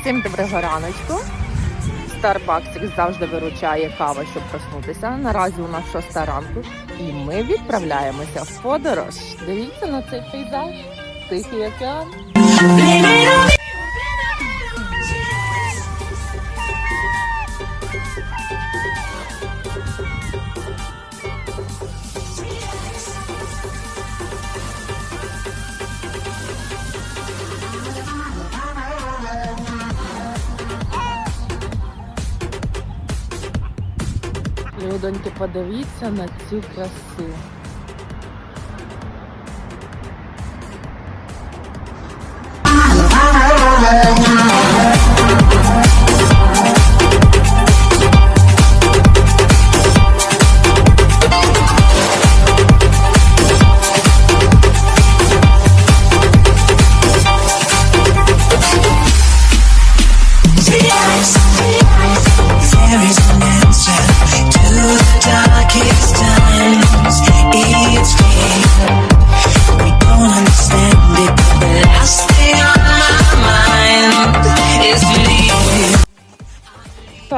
Всім доброго раночку. Starbucks завжди виручає кава, щоб проснутися. Наразі у нас шоста ранку, і ми відправляємося в подорож. Дивіться на цей пейзаж. Тихий океан. Людоньки, подивіться на цю красу.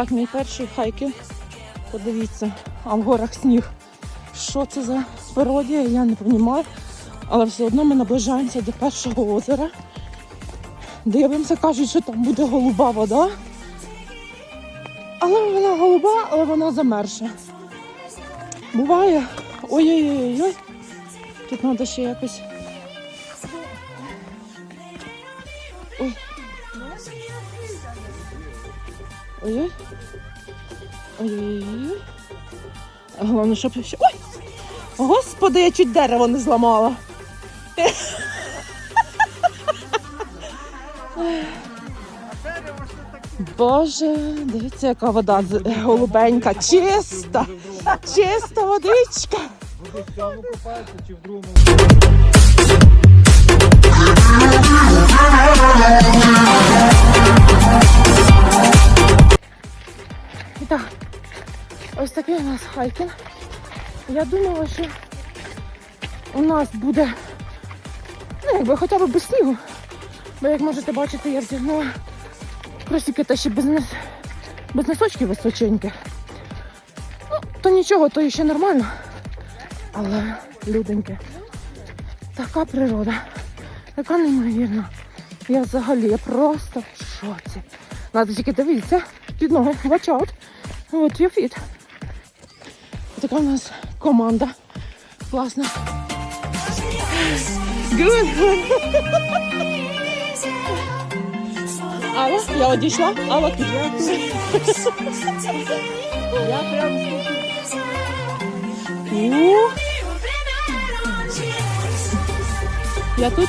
Так, мій перший хайкінг. Подивіться, а в горах сніг. Що це за пародія, я не розумію. Але все одно ми наближаємося до першого озера. Дивимося, кажуть, що там буде голуба вода. Але вона голуба, але вона замерша. Буває. Ой-ой-ой. Тут треба ще якось. Ой. Ой-ой. Ой-ой-ой. Головне, щоб. Ой! Господи, я чуть дерево не зламала. Боже, дивіться, яка вода голубенька, чиста, чиста водичка. Буде в цьому купається чи в другому? Нас хайкінг. Я думала, що у нас буде ну, якби хоча б без снігу. Бо як можете бачити, я вдягнула кросівки та ще без, без носочків височеньких. Ну, то нічого, то ще нормально. Але, люденьки, така природа, така неймовірна. Я взагалі я просто в шоці. Надо тільки дивитися під ноги. Watch out. От your feet. Така у нас команда. Класна. Good. Алла, я одійшла. Алла, тут. Я прям. Я тут.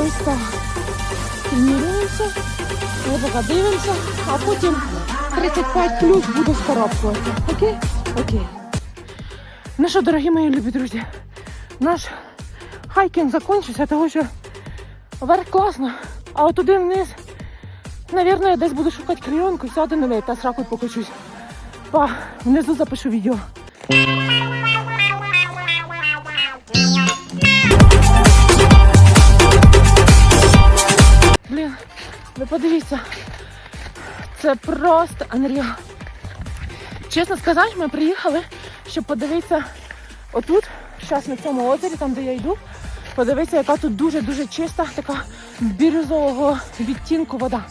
Ось так. Тренуємося, поки дивимося, а потім 35 плюс буду скарабкувати. Окей? Окей. Ну що, дорогі мої любі друзі, наш хайкінг закінчився, тому що вверх класно, а от туди вниз, навірно, я десь буду шукати клейонку, сяду на неї та сраку покочусь. Па, внизу запишу відео. Подивіться. Це просто Unreal. Чесно сказати, ми приїхали, щоб подивитися отут, зараз на цьому озері, там де я йду, подивитися, яка тут дуже-дуже чиста, така бірюзового відтінку вода.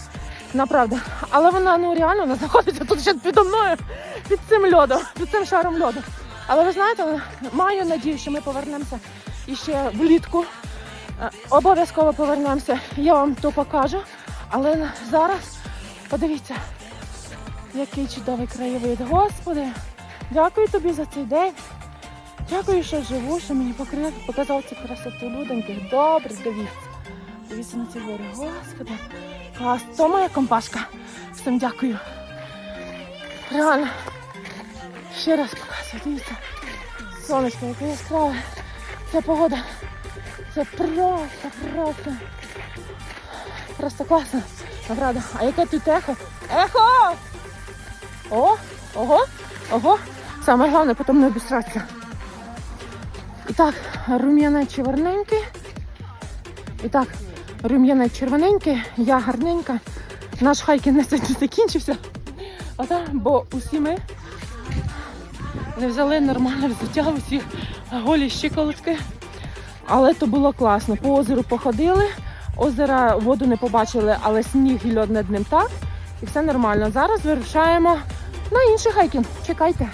Направда. Але вона ну реально вона знаходиться тут ще підо мною, під цим льодом, під цим шаром льоду. Але ви знаєте, маю надію, що ми повернемося іще влітку. Е, Обов'язково повернемося, я вам то покажу. Але зараз подивіться, який чудовий краєвид. Господи, дякую тобі за цей день. Дякую, що живу, що мені покрив, показав цю красоту люденьких. Добре, дивіться. Дивіться на ці гори. Господи. Клас. То моя компашка. Всім дякую. Реально. Ще раз показую. Дивіться. Сонечко, яке яскраве. Ця погода. Це просто, просто. Просто класно. Правда. А яке тут ехо? Ехо! О, ого, ого. Саме головне потім не обісратися. І так, рум'яне червоненьке. І так, рум'яне червоненьке, я гарненька. Наш хайкінг на сьогодні закінчився. Ота, бо усі ми не взяли нормальне взуття, усі голі щиколотки. Але то було класно. По озеру походили, озера воду не побачили, але сніг і льод над ним так. І все нормально. Зараз вирушаємо на інший хайкінг. Чекайте.